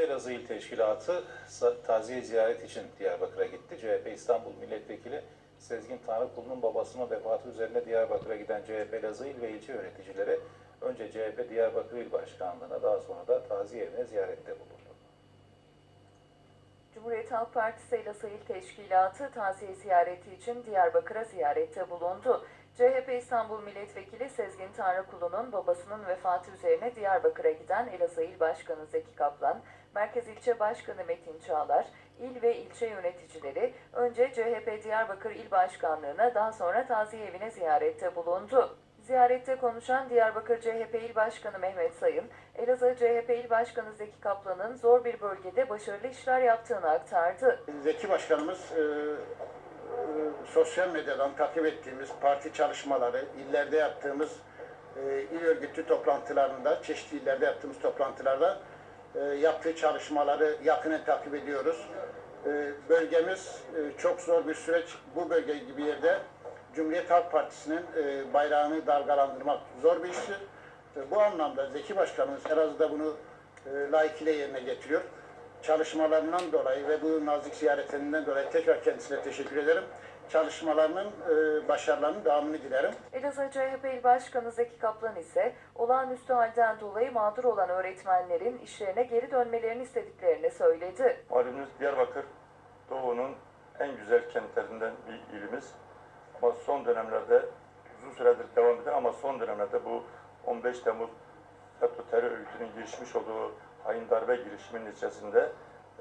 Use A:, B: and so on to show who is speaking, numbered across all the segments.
A: Elazığ İl Teşkilatı taziye ziyaret için Diyarbakır'a gitti. CHP İstanbul Milletvekili Sezgin Tanrıkulu'nun babasının vefatı üzerine Diyarbakır'a giden CHP Elazığ İl ve ilçe yöneticileri önce CHP Diyarbakır İl Başkanlığı'na daha sonra da taziye evine ziyarette bulundu.
B: Cumhuriyet Halk Partisi Elazığ İl Teşkilatı taziye ziyareti için Diyarbakır'a ziyarette bulundu. CHP İstanbul Milletvekili Sezgin Tanrıkulu'nun babasının vefatı üzerine Diyarbakır'a giden Elazığ İl Başkanı Zeki Kaplan, Merkez İlçe Başkanı Metin Çağlar, il ve ilçe yöneticileri önce CHP Diyarbakır İl Başkanlığı'na daha sonra taziye evine ziyarette bulundu. Ziyarette konuşan Diyarbakır CHP İl Başkanı Mehmet Sayın, Elazığ CHP İl Başkanı Zeki Kaplan'ın zor bir bölgede başarılı işler yaptığını aktardı.
C: Zeki Başkanımız e, sosyal medyadan takip ettiğimiz parti çalışmaları, illerde yaptığımız e, il örgütü toplantılarında, çeşitli illerde yaptığımız toplantılarda e, yaptığı çalışmaları yakinen takip ediyoruz. E, bölgemiz e, çok zor bir süreç. Bu bölge gibi yerde Cumhuriyet Halk Partisi'nin e, bayrağını dalgalandırmak zor bir iştir. E, bu anlamda Zeki Başkanımız Elazığ'da bunu e, layıkıyla yerine getiriyor çalışmalarından dolayı ve bu nazik ziyaretinden dolayı tekrar kendisine teşekkür ederim. Çalışmalarının e, başarılarının devamını dilerim.
B: Elazığ CHP İl Başkanı Zeki Kaplan ise olağanüstü halden dolayı mağdur olan öğretmenlerin işlerine geri dönmelerini istediklerini söyledi.
D: Malumunuz Diyarbakır Doğu'nun en güzel kentlerinden bir ilimiz. Ama son dönemlerde uzun süredir devam eden ama son dönemlerde bu 15 Temmuz FETÖ terör örgütünün girişmiş olduğu hain darbe girişiminin neticesinde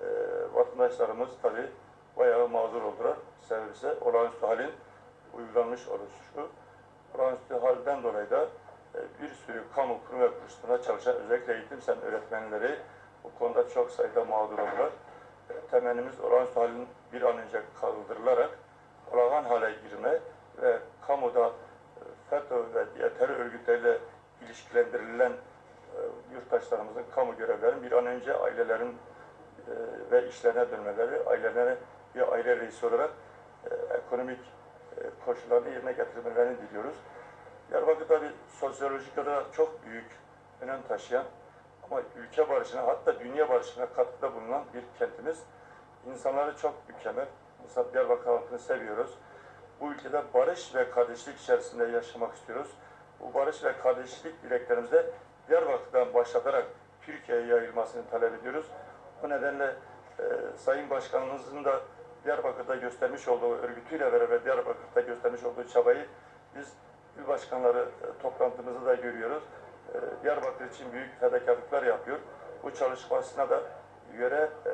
D: e, vatandaşlarımız tabi bayağı mağdur oldular. Sebebi ise olağanüstü halin uygulanmış oluşu. Olağanüstü halden dolayı da e, bir sürü kamu kurum ve kuruluşlarında çalışan özellikle eğitim sen öğretmenleri bu konuda çok sayıda mağdur oldular. E, Temennimiz olağanüstü halin bir an önce kaldırılarak olağan hale girme ve kamuda e, FETÖ ve diğer terör örgütleriyle ilişkilendirilen yurttaşlarımızın kamu görevlerinin bir an önce ailelerin e, ve işlerine dönmeleri, ailelerine bir aile reisi olarak e, ekonomik e, koşullarını yerine getirmelerini diliyoruz. Diyarbakır tabi sosyolojik olarak çok büyük önem taşıyan ama ülke barışına hatta dünya barışına katkıda bulunan bir kentimiz. İnsanları çok mükemmel. İnsan Diyarbakır halkını seviyoruz. Bu ülkede barış ve kardeşlik içerisinde yaşamak istiyoruz. Bu barış ve kardeşlik dileklerimizde Diyarbakır'dan başlatarak Türkiye'ye yayılmasını talep ediyoruz. Bu nedenle e, Sayın Başkanımızın da Diyarbakır'da göstermiş olduğu örgütüyle beraber Diyarbakır'da göstermiş olduğu çabayı biz il başkanları e, toplantımızda da görüyoruz. E, Diyarbakır için büyük fedakarlıklar yapıyor. Bu çalışmasına da göre e,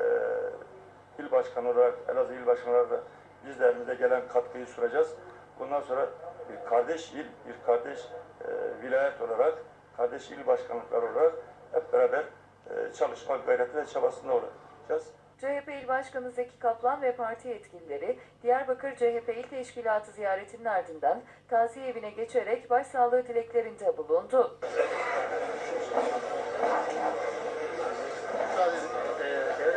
D: il başkanı olarak, Elazığ il başkanı olarak da biz gelen katkıyı sunacağız. Bundan sonra bir kardeş il, bir kardeş e, vilayet olarak, kardeş il başkanlıkları olarak hep beraber e, çalışma gayreti ve çabasında olacağız.
B: CHP İl Başkanı Zeki Kaplan ve parti yetkilileri Diyarbakır CHP İl Teşkilatı ziyaretinin ardından taziye evine geçerek başsağlığı dileklerinde bulundu. Sadece, e,